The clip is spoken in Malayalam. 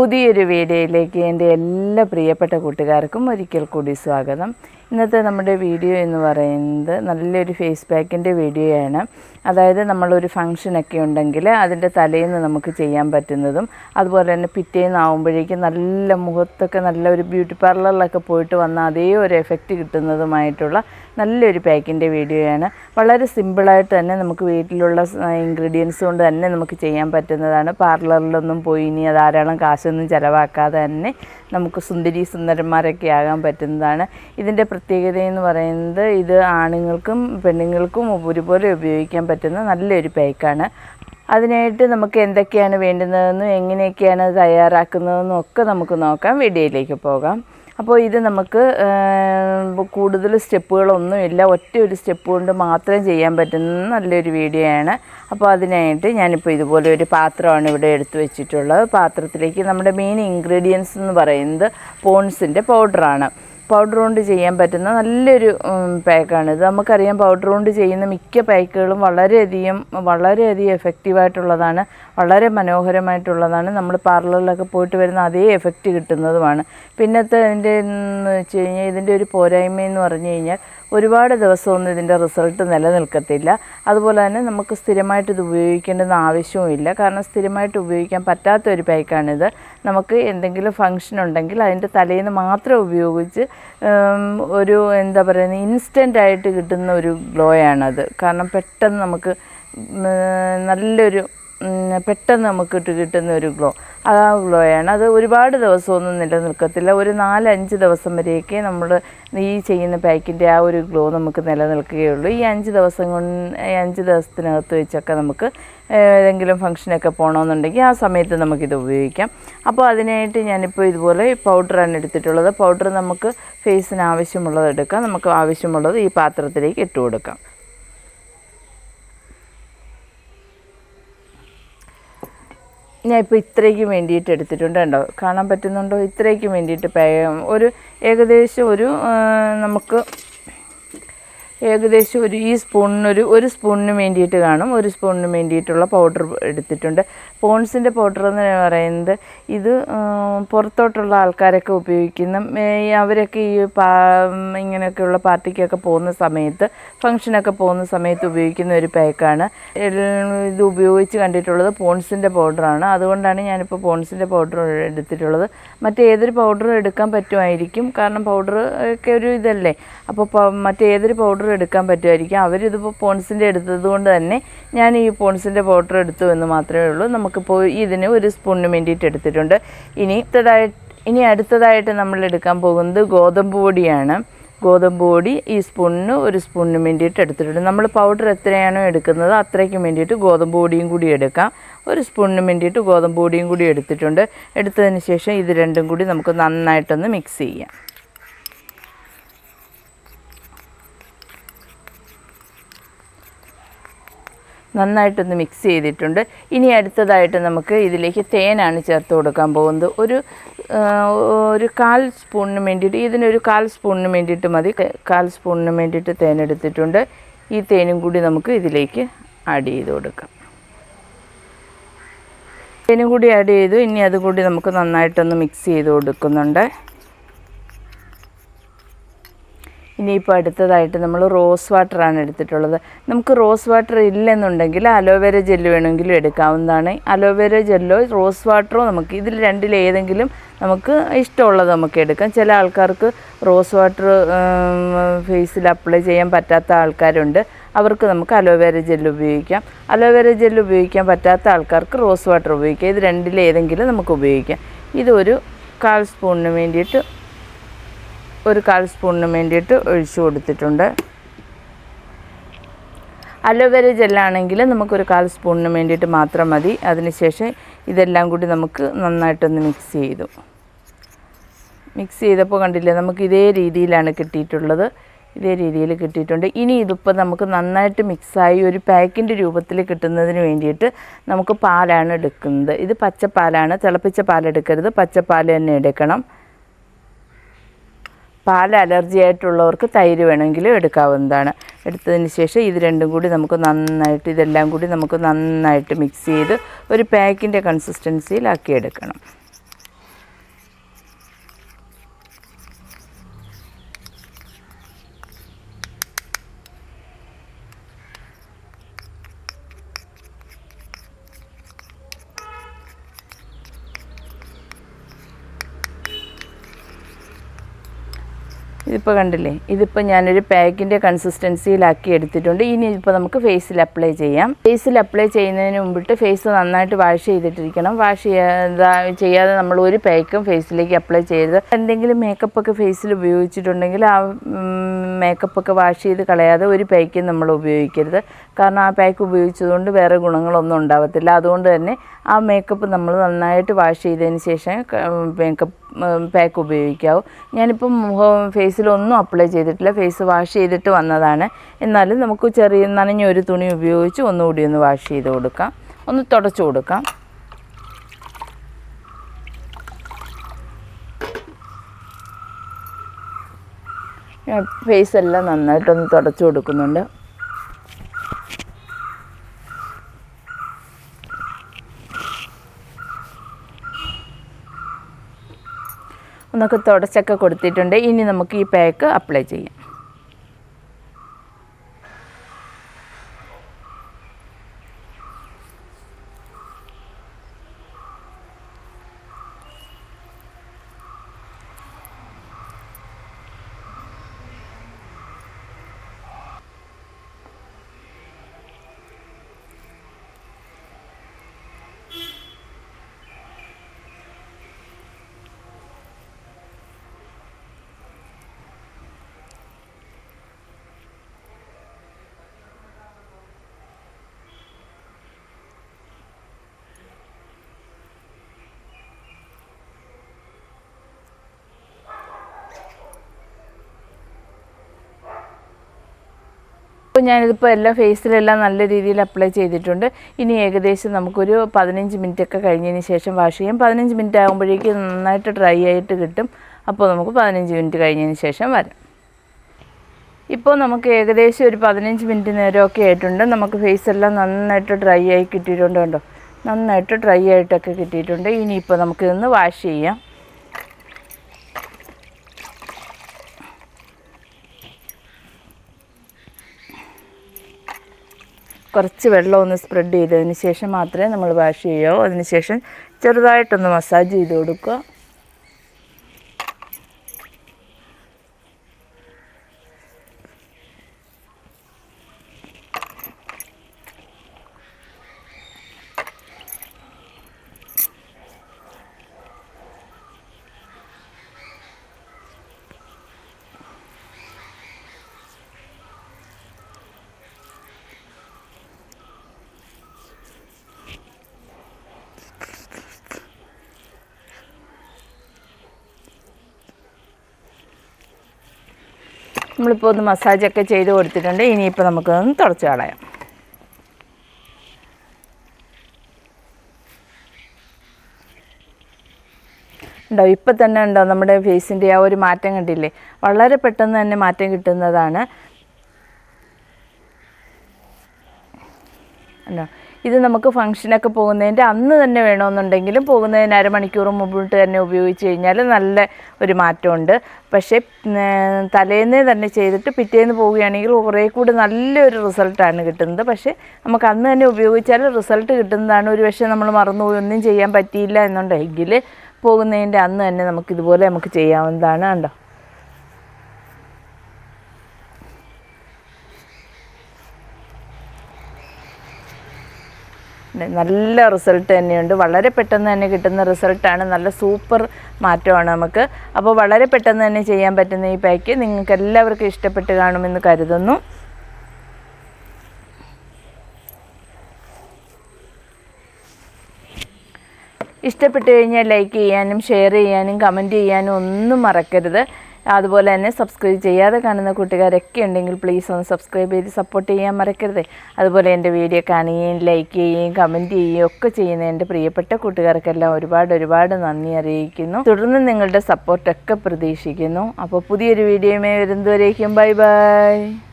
പുതിയൊരു വീഡിയോയിലേക്ക് എന്റെ എല്ലാ പ്രിയപ്പെട്ട കൂട്ടുകാർക്കും ഒരിക്കൽ കൂടി സ്വാഗതം. ഇന്നത്തെ നമ്മുടെ വീഡിയോ എന്ന് പറയുന്നത് നല്ലൊരു ഫേസ് പാക്കിന്റെ വീഡിയോയാണ്. അതായത് നമ്മളൊരു ഫങ്ഷനൊക്കെ ഉണ്ടെങ്കിൽ അതിന്റെ തലേന്ന് നമുക്ക് ചെയ്യാൻ പറ്റുന്നതും അതുപോലെ തന്നെ പിറ്റേന്ന് ആകുമ്പോഴേക്കും നല്ല മുഖത്തൊക്കെ നല്ല ഒരു ബ്യൂട്ടി പാർലറിലൊക്കെ പോയിട്ട് വന്ന അതേ ഒരു എഫക്റ്റ് കിട്ടുന്നതുമായിട്ടുള്ള നല്ലൊരു പാക്കിന്റെ വീഡിയോയാണ്. വളരെ സിമ്പിളായിട്ട് തന്നെ നമുക്ക് വീട്ടിലുള്ള ഇൻഗ്രീഡിയൻസ് കൊണ്ട് തന്നെ നമുക്ക് ചെയ്യാൻ പറ്റുന്നതാണ്. പാർലറിലൊന്നും പോയി ഇനി ധാരാളം കാശൊന്നും ചിലവാക്കാതെ തന്നെ നമുക്ക് സുന്ദരി സുന്ദരന്മാരൊക്കെ ആകാൻ പറ്റുന്നതാണ്. ഇതിന്റെ പ്രത്യേകത എന്ന് പറയുന്നത് ഇത് ആണുങ്ങൾക്കും പെണ്ണുങ്ങൾക്കും ഒരുപോലെ ഉപയോഗിക്കാൻ പറ്റുന്ന നല്ലൊരു പാക്കാണ്. അതിനായിട്ട് നമുക്ക് എന്തൊക്കെയാണ് വേണ്ടുന്നതെന്നും എങ്ങനെയൊക്കെയാണ് തയ്യാറാക്കുന്നതെന്നും ഒക്കെ നമുക്ക് നോക്കാം. വീഡിയോയിലേക്ക് പോകാം. അപ്പോൾ ഇത് നമുക്ക് കൂടുതൽ സ്റ്റെപ്പുകളൊന്നുമില്ല. ഒറ്റ ഒരു സ്റ്റെപ്പ് കൊണ്ട് മാത്രം ചെയ്യാൻ പറ്റുന്ന നല്ലൊരു വീഡിയോ ആണ്. അപ്പോൾ അതിനായിട്ട് ഞാനിപ്പോൾ ഇതുപോലെ ഒരു പാത്രമാണ് ഇവിടെ എടുത്തു വെച്ചിട്ടുള്ളത്. പാത്രത്തിലേക്ക് നമ്മുടെ മെയിൻ ഇൻഗ്രീഡിയൻസ് എന്ന് പറയുന്നത് പോൺസിന്റെ പൗഡറാണ് പൗഡർ കൊണ്ട് ചെയ്യാൻ പറ്റുന്ന നല്ലൊരു പാക്കാണ്. ഇത് നമുക്കറിയാം പൗഡർ കൊണ്ട് ചെയ്യുന്ന മിക്ക പാക്കുകളും വളരെയധികം വളരെയധികം എഫക്റ്റീവായിട്ടുള്ളതാണ് വളരെ മനോഹരമായിട്ടുള്ളതാണ്. നമ്മൾ പാർലറിലൊക്കെ പോയിട്ട് വരുന്ന അതേ എഫക്റ്റ് കിട്ടുന്നതുമാണ്. പിന്നത്തെ അതിന്റെ എന്ന് വെച്ച് കഴിഞ്ഞാൽ ഇതിന്റെ ഒരു പോരായ്മ എന്ന് പറഞ്ഞു കഴിഞ്ഞാൽ ഒരുപാട് ദിവസമൊന്നും ഇതിന്റെ റിസൾട്ട് നിലനിൽക്കത്തില്ല. അതുപോലെ തന്നെ നമുക്ക് സ്ഥിരമായിട്ട് ഇത് ഉപയോഗിക്കേണ്ടെന്ന് ആവശ്യവുമില്ല കാരണം സ്ഥിരമായിട്ട് ഉപയോഗിക്കാൻ പറ്റാത്ത ഒരു പാക്കാണിത്. നമുക്ക് എന്തെങ്കിലും ഫങ്ഷൻ ഉണ്ടെങ്കിൽ അതിന്റെ തലേന്ന് മാത്രം ഉപയോഗിച്ച് ഒരു എന്താ പറയുന്നത് ഇൻസ്റ്റന്റ് ആയിട്ട് കിട്ടുന്ന ഒരു ഗ്ലോയാണത്. കാരണം പെട്ടെന്ന് നമുക്ക് നല്ലൊരു പെട്ടെന്ന് നമുക്ക് കിട്ടുന്ന ഒരു ഗ്ലോ ആ ഗ്ലോയാണ് അത് ഒരുപാട് ദിവസമൊന്നും നിലനിൽക്കത്തില്ല. ഒരു നാലഞ്ച് ദിവസം വരെയൊക്കെ നമ്മൾ ഈ ചെയ്യുന്ന പാക്കിന്റെ ആ ഒരു ഗ്ലോ നമുക്ക് നിലനിൽക്കുകയുള്ളൂ. ഈ അഞ്ച് ദിവസം കൊണ്ട് ഈ അഞ്ച് ദിവസത്തിനകത്ത് വെച്ചൊക്കെ നമുക്ക് ഏതെങ്കിലും ഫംഗ്ഷനൊക്കെ പോകണമെന്നുണ്ടെങ്കിൽ ആ സമയത്ത് നമുക്കിത് ഉപയോഗിക്കാം. അപ്പോൾ അതിനായിട്ട് ഞാനിപ്പോൾ ഇതുപോലെ പൗഡറാണ് എടുത്തിട്ടുള്ളത്. പൗഡർ നമുക്ക് ഫേസിന് ആവശ്യമുള്ളത് എടുക്കാം. നമുക്ക് ആവശ്യമുള്ളത് ഈ പാത്രത്തിലേക്ക് ഇട്ട് കൊടുക്കാം. ഞാൻ ഇപ്പോൾ ഇത്രയ്ക്ക് വേണ്ടിയിട്ട് എടുത്തിട്ടുണ്ട് കേട്ടോ കാണാൻ പറ്റുന്നുണ്ടോ? ഇത്രയ്ക്ക് വേണ്ടിയിട്ട് ഒരു ഏകദേശം ഒരു നമുക്ക് ഏകദേശം ഒരു ഈ സ്പൂണിനൊരു ഒരു സ്പൂണിന് വേണ്ടിയിട്ട് കാണും. ഒരു സ്പൂണിന് വേണ്ടിയിട്ടുള്ള പൗഡർ എടുത്തിട്ടുണ്ട്. പോൺസിന്റെ പൗഡർ എന്ന് പറയുന്നത് ഇത് പുറത്തോട്ടുള്ള ആൾക്കാരൊക്കെ ഉപയോഗിക്കുന്ന അവരൊക്കെ ഈ പാ ഇങ്ങനെയൊക്കെയുള്ള പാർട്ടിക്കൊക്കെ പോകുന്ന സമയത്ത് ഫങ്ഷനൊക്കെ പോകുന്ന സമയത്ത് ഉപയോഗിക്കുന്ന ഒരു പാക്കാണ് ഇത് ഉപയോഗിച്ച് കണ്ടിട്ടുള്ളത് പോൺസിന്റെ പൗഡറാണ് അതുകൊണ്ടാണ് ഞാനിപ്പോൾ പോൺസിന്റെ പൗഡർ എടുത്തിട്ടുള്ളത്. മറ്റേതൊരു പൗഡറും എടുക്കാൻ പറ്റുമായിരിക്കും. കാരണം പൗഡർ ഒക്കെ ഒരു ഇതല്ലേ. അപ്പോൾ മറ്റേതൊരു പൗഡർ എടുക്കാൻ പറ്റുമായിരിക്കും. അവരിതിപ്പോൾ പോൺസിന്റെ എടുത്തത് കൊണ്ട് തന്നെ ഞാൻ ഈ പോൺസിന്റെ പൗഡർ എടുത്തു എന്ന് മാത്രമേ ഉള്ളൂ. നമുക്കിപ്പോൾ ഇതിന് ഒരു സ്പൂണിന് വേണ്ടിയിട്ട് എടുത്തിട്ടുണ്ട്. ഇനി അടുത്തതായിട്ട് ഇനി അടുത്തതായിട്ട് നമ്മൾ എടുക്കാൻ പോകുന്നത് ഗോതമ്പ് പൊടിയാണ്. ഗോതമ്പ് പൊടി ഈ സ്പൂണിന് ഒരു സ്പൂണിന് വേണ്ടിയിട്ട് എടുത്തിട്ടുണ്ട്. നമ്മൾ പൗഡർ എത്രയാണോ എടുക്കുന്നത് അത്രയ്ക്കും വേണ്ടിയിട്ട് ഗോതമ്പ് പൊടിയും കൂടി എടുക്കാം. ഒരു സ്പൂണിന് വേണ്ടിയിട്ട് ഗോതമ്പ് പൊടിയും കൂടി എടുത്തിട്ടുണ്ട്. എടുത്തതിന് ശേഷം ഇത് രണ്ടും കൂടി നമുക്ക് നന്നായിട്ടൊന്ന് മിക്സ് ചെയ്യാം. നന്നായിട്ടൊന്ന് മിക്സ് ചെയ്തിട്ടുണ്ട്. ഇനി അടുത്തതായിട്ട് നമുക്ക് ഇതിലേക്ക് തേനാണ് ചേർത്ത് കൊടുക്കാൻ പോകുന്നത്. ഒരു ഒരു കാൽ സ്പൂണിന് വേണ്ടിയിട്ട് ഇതിനൊരു കാൽ സ്പൂണിന് വേണ്ടിയിട്ട് മതി. കാൽ സ്പൂണിന് വേണ്ടിയിട്ട് തേൻ എടുത്തിട്ടുണ്ട് ഈ തേനും കൂടി നമുക്ക് ഇതിലേക്ക് ആഡ് ചെയ്ത് കൊടുക്കാം. തേനും കൂടി ആഡ് ചെയ്തു. ഇനി അതുകൂടി നമുക്ക് നന്നായിട്ടൊന്ന് മിക്സ് ചെയ്ത് കൊടുക്കുന്നുണ്ട്. ഇനിയിപ്പോൾ അടുത്തതായിട്ട് നമ്മൾ റോസ് വാട്ടറാണ് എടുത്തിട്ടുള്ളത്. നമുക്ക് റോസ് വാട്ടർ ഇല്ലെന്നുണ്ടെങ്കിൽ അലോവേര ജെല്ല് വേണമെങ്കിലും എടുക്കാവുന്നതാണ്. അലോവേര ജെല്ലോ റോസ് വാട്ടറോ നമുക്ക് ഇതിൽ രണ്ടിൽ ഏതെങ്കിലും നമുക്ക് ഇഷ്ടമുള്ളത് നമുക്ക് എടുക്കാം. ചില ആൾക്കാർക്ക് റോസ് വാട്ടർ ഫേസിൽ അപ്ലൈ ചെയ്യാൻ പറ്റാത്ത ആൾക്കാരുണ്ട്. അവർക്ക് നമുക്ക് അലോവേര ജെല്ല് ഉപയോഗിക്കാം. അലോവേര ജെല്ല് ഉപയോഗിക്കാൻ പറ്റാത്ത ആൾക്കാർക്ക് റോസ് വാട്ടർ ഉപയോഗിക്കാം. ഇത് രണ്ടിൽ ഏതെങ്കിലും നമുക്ക് ഉപയോഗിക്കാം. ഇതൊരു കാൽ സ്പൂണിന് വേണ്ടിയിട്ട് ഒരു കാൽ സ്പൂണിന് വേണ്ടിയിട്ട് ഒഴിച്ചു കൊടുത്തിട്ടുണ്ട്. അലോവേര ജെല്ലാണെങ്കിൽ നമുക്കൊരു കാൽ സ്പൂണിന് വേണ്ടിയിട്ട് മാത്രം മതി. അതിനുശേഷം ഇതെല്ലാം കൂടി നമുക്ക് നന്നായിട്ടൊന്ന് മിക്സ് ചെയ്തു. മിക്സ് ചെയ്തപ്പോൾ കണ്ടില്ലേ നമുക്ക് ഇതേ രീതിയിലാണ് കിട്ടിയിട്ടുള്ളത്. ഇതേ രീതിയിൽ കിട്ടിയിട്ടുണ്ട്. ഇനി ഇതിപ്പോൾ നമുക്ക് നന്നായിട്ട് മിക്സായി ഒരു പാക്കിന്റെ രൂപത്തിൽ കിട്ടുന്നതിന് വേണ്ടിയിട്ട് നമുക്ക് പാലാണ് എടുക്കുന്നത്. ഇത് പച്ചപ്പാലാണ്. തിളപ്പിച്ച പാലെടുക്കരുത്. പച്ചപ്പാൽ തന്നെ എടുക്കണം. പാൽ അലർജി ആയിട്ടുള്ളവർക്ക് തൈര് വേണമെങ്കിലും എടുക്കാവുന്നതാണ്. എടുത്തതിന് ശേഷം ഇത് രണ്ടും കൂടി നമുക്ക് നന്നായിട്ട് ഇതെല്ലാം കൂടി നമുക്ക് നന്നായിട്ട് മിക്സ് ചെയ്ത് ഒരു പാക്കിന്റെ കൺസിസ്റ്റൻസിയിലാക്കി ഇതിപ്പോൾ കണ്ടില്ലേ? ഇതിപ്പോൾ ഞാനൊരു പാക്കിന്റെ കൺസിസ്റ്റൻസിയിലാക്കി എടുത്തിട്ടുണ്ട്. ഇനി ഇപ്പോൾ നമുക്ക് ഫേസിൽ അപ്ലൈ ചെയ്യാം. ഫേസിൽ അപ്ലൈ ചെയ്യുന്നതിന് മുമ്പിട്ട് ഫേസ് നന്നായിട്ട് വാഷ് ചെയ്തിട്ടിരിക്കണം. വാഷ് ചെയ്യാതെ ചെയ്യാതെ നമ്മൾ ഒരു പാക്കും ഫേസിലേക്ക് അപ്ലൈ ചെയ്യരുത്. എന്തെങ്കിലും മേക്കപ്പ് ഒക്കെ ഫേസിൽ ഉപയോഗിച്ചിട്ടുണ്ടെങ്കിൽ ആ മേക്കപ്പ് ഒക്കെ വാഷ് ചെയ്ത് കളയാതെ ഒരു പാക്കും നമ്മൾ ഉപയോഗിക്കരുത്. കാരണം ആ പാക്ക് ഉപയോഗിച്ചതുകൊണ്ട് വേറെ ഗുണങ്ങളൊന്നും ഉണ്ടാവത്തില്ല. അതുകൊണ്ട് തന്നെ ആ മേക്കപ്പ് നമ്മൾ നന്നായിട്ട് വാഷ് ചെയ്തതിന് ശേഷം മേക്കപ്പ് പാക്ക് ഉപയോഗിക്കാവൂ. ഞാനിപ്പം മുഖം ഫേസിലൊന്നും അപ്ലൈ ചെയ്തിട്ടില്ല. ഫേസ് വാഷ് ചെയ്തിട്ട് വന്നതാണ്. എന്നാലും നമുക്ക് ചെറിയ നനഞ്ഞൊരു തുണി ഉപയോഗിച്ച് ഒന്നുകൂടി ഒന്ന് വാഷ് ചെയ്ത് കൊടുക്കാം. ഒന്ന് തുടച്ചു കൊടുക്കാം. ഫേസ് എല്ലാം നന്നായിട്ടൊന്ന് തുടച്ചു കൊടുക്കുന്നുണ്ട്. ഒന്നൊക്കെ തുടച്ചൊക്കെ കൊടുത്തിട്ടുണ്ട്. ഇനി നമുക്ക് ഈ പാക്ക് അപ്ലൈ ചെയ്യാം. ഇപ്പോൾ ഞാനിതിപ്പോൾ എല്ലാം ഫേസിലെല്ലാം നല്ല രീതിയിൽ അപ്ലൈ ചെയ്തിട്ടുണ്ട്. ഇനി ഏകദേശം നമുക്കൊരു പതിനഞ്ച് മിനിറ്റ് ഒക്കെ കഴിഞ്ഞതിന് ശേഷം വാഷ് ചെയ്യാം. പതിനഞ്ച് മിനിറ്റ് ആകുമ്പോഴേക്കും നന്നായിട്ട് ഡ്രൈ ആയിട്ട് കിട്ടും. അപ്പോൾ നമുക്ക് പതിനഞ്ച് മിനിറ്റ് കഴിഞ്ഞതിന് ശേഷം വരാം. ഇപ്പോൾ നമുക്ക് ഏകദേശം ഒരു പതിനഞ്ച് മിനിറ്റ് നേരമൊക്കെ ആയിട്ടുണ്ട്. നമുക്ക് ഫേസ് എല്ലാം നന്നായിട്ട് ഡ്രൈ ആയി കിട്ടിയിട്ടുണ്ട് കണ്ടോ? നന്നായിട്ട് ഡ്രൈ ആയിട്ടൊക്കെ കിട്ടിയിട്ടുണ്ട്. ഇനിയിപ്പോൾ നമുക്കിതൊന്ന് വാഷ് ചെയ്യാം. കുറച്ച് വെള്ളം ഒന്ന് സ്പ്രെഡ് ചെയ്തതിന് ശേഷം മാത്രമേ നമ്മൾ വാഷ് ചെയ്യാവൂ അതിന് ശേഷം ചെറുതായിട്ടൊന്ന് മസാജ് ചെയ്ത് കൊടുക്കുക. നമ്മളിപ്പോൾ ഒന്ന് മസാജൊക്കെ ചെയ്ത് കൊടുത്തിട്ടുണ്ട്. ഇനിയിപ്പോൾ നമുക്കൊന്ന് തുടച്ച് കളയാം. ഉണ്ടോ? ഇപ്പം തന്നെ ഉണ്ടോ? നമ്മുടെ ഫേസിന്റെ ആ ഒരു മാറ്റം കണ്ടില്ലേ? വളരെ പെട്ടെന്ന് തന്നെ മാറ്റം കിട്ടുന്നതാണ്. ഉണ്ടോ? ഇത് നമുക്ക് ഫംഗ്ഷനൊക്കെ പോകുന്നതിന്റെ അന്ന് തന്നെ വേണമെന്നുണ്ടെങ്കിലും പോകുന്നതിന് അരമണിക്കൂർ മുമ്പിട്ട് തന്നെ ഉപയോഗിച്ച് കഴിഞ്ഞാൽ നല്ല ഒരു മാറ്റമുണ്ട്. പക്ഷേ തലേന്നേ തന്നെ ചെയ്തിട്ട് പിറ്റേന്ന് പോവുകയാണെങ്കിൽ കുറേ കൂടി നല്ലൊരു റിസൾട്ടാണ് കിട്ടുന്നത്. പക്ഷേ നമുക്ക് അന്ന് തന്നെ ഉപയോഗിച്ചാൽ റിസൾട്ട് കിട്ടുന്നതാണ്. ഒരു പക്ഷേ നമ്മൾ മറന്നുപോയി ഒന്നും ചെയ്യാൻ പറ്റിയില്ല എന്നുണ്ടെങ്കിൽ പോകുന്നതിന്റെ അന്ന് തന്നെ നമുക്ക് ഇതുപോലെ നമുക്ക് ചെയ്യാവുന്നതാണ്. കണ്ടോ? നല്ല റിസൾട്ട് തന്നെയുണ്ട്. വളരെ പെട്ടെന്ന് തന്നെ കിട്ടുന്ന റിസൾട്ടാണ് നല്ല സൂപ്പർ മാറ്റമാണ് നമുക്ക്. അപ്പോൾ വളരെ പെട്ടെന്ന് തന്നെ ചെയ്യാൻ പറ്റുന്ന ഈ പാക്ക് നിങ്ങൾക്ക് എല്ലാവർക്കും ഇഷ്ടപ്പെട്ട് കാണുമെന്ന് കരുതുന്നു. ഇഷ്ടപ്പെട്ട് കഴിഞ്ഞാൽ ലൈക്ക് ചെയ്യാനും ഷെയർ ചെയ്യാനും കമന്റ് ചെയ്യാനും ഒന്നും മറക്കരുത്. അതുപോലെ തന്നെ സബ്സ്ക്രൈബ് ചെയ്യാതെ കാണുന്ന കൂട്ടുകാരൊക്കെ ഉണ്ടെങ്കിൽ പ്ലീസ് ഒന്ന് സബ്സ്ക്രൈബ് ചെയ്ത് സപ്പോർട്ട് ചെയ്യാൻ മറക്കരുത്. അതുപോലെ എന്റെ വീഡിയോ കാണുകയും ലൈക്ക് ചെയ്യുകയും കമന്റ് ചെയ്യുകയും ഒക്കെ ചെയ്യുന്ന എന്റെ പ്രിയപ്പെട്ട കൂട്ടുകാർക്കെല്ലാം ഒരുപാട് ഒരുപാട് നന്ദി അറിയിക്കുന്നു. തുടർന്ന് നിങ്ങളുടെ സപ്പോർട്ടൊക്കെ പ്രതീക്ഷിക്കുന്നു. അപ്പോൾ പുതിയൊരു വീഡിയോയുമായി വരുന്നതുവരേക്കും. Bye bye